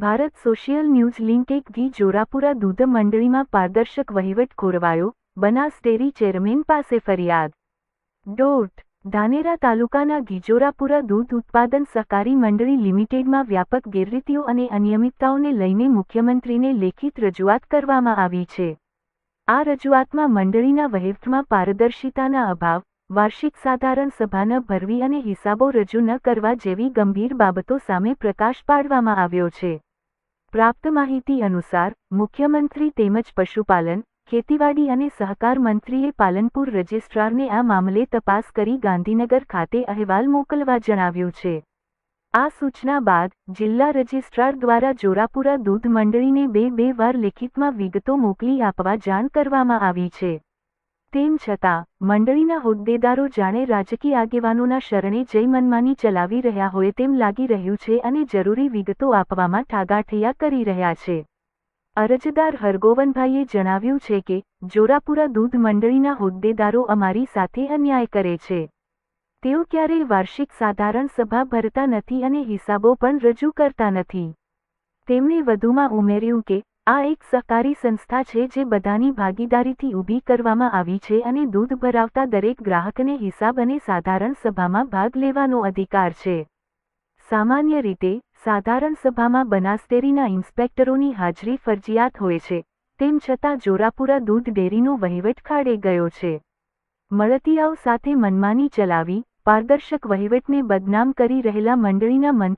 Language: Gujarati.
ભારત સોશિયલ ન્યૂઝ લિંક ઘી જોરાપુરા દૂધ મંડળીમાં પારદર્શક વહીવટ ખોરવાયો બનાસ ડેરી ચેરમેન પાસે ફરિયાદ. ડોટ, ધાનેરા તાલુકાના ગીજોરાપુરા દૂધ ઉત્પાદન સહકારી મંડળી લિમિટેડમાં વ્યાપક ગેરરીતિઓ અને અનિયમિતતાઓને લઈને મુખ્યમંત્રીને લેખિત રજૂઆત કરવામાં આવી છે. આ રજૂઆતમાં મંડળીના વહીવટમાં પારદર્શિતાના અભાવ, વાર્ષિક સાધારણ સભા ન ભરવી અને હિસાબો રજૂ ન કરવા જેવી ગંભીર બાબતો સામે પ્રકાશ પાડવામાં આવ્યો છે. પ્રાપ્ત માહિતી અનુસાર, મુખ્યમંત્રી તેમજ પશુપાલન, ખેતીવાડી અને સહકાર મંત્રીએ પાલનપુર રજિસ્ટ્રારને આ મામલે તપાસ કરી ગાંધીનગર ખાતે અહેવાલ મોકલવા જણાવ્યું છે. આ સૂચના બાદ, જિલ્લા રજિસ્ટ્રાર દ્વારા જોરાપુરા દૂધ મંડળીને બે બે વાર લેખિતમાં વિગતો મોકલી આપવા જાણ કરવામાં આવી છે. તેમ છતાં, મંડળીના હોદ્દેદારો જાણે રાજકીય આગેવાનોના શરણે જઈ મનમાની ચલાવી રહ્યા હોય તેમ લાગી રહ્યું છે અને જરૂરી વિગતો આપવામાં ઠાગાઠૈયા કરી રહ્યા છે. અરજદાર હરગોવનભાઈએ જણાવ્યું છે કે, જોરાપુરા દૂધ મંડળીના હોદ્દેદારો અમારી સાથે અન્યાય કરે છે. તેઓ ક્યારેય વાર્ષિક સાધારણ સભા ભરતા નથી અને હિસાબો પણ રજૂ કરતા નથી. તેમણે વધુમાં ઉમેર્યું કે આ એક સહકારી સંસ્થા છે જે બધાની ભાગીદારીથી ઊભી કરવામાં આવી છે અને દૂધ ભરાવતા દરેક ગ્રાહકને હિસાબ અને સાધારણ સભામાં ભાગ લેવાનો અધિકાર છે. સામાન્ય રીતે, સાધારણ સભામાં બનાસડેરીના ઇન્સ્પેક્ટરોની હાજરી ફરજિયાત હોય છે, તેમ છતાં જોરાપુરા દૂધ ડેરીનો વહીવટ ખાડે ગયો છે. મળતિયાઓ સાથે મનમાની ચલાવી, પારદર્શક વહીવટને બદનામ કરી રહેલા મંડળીના મંત્રી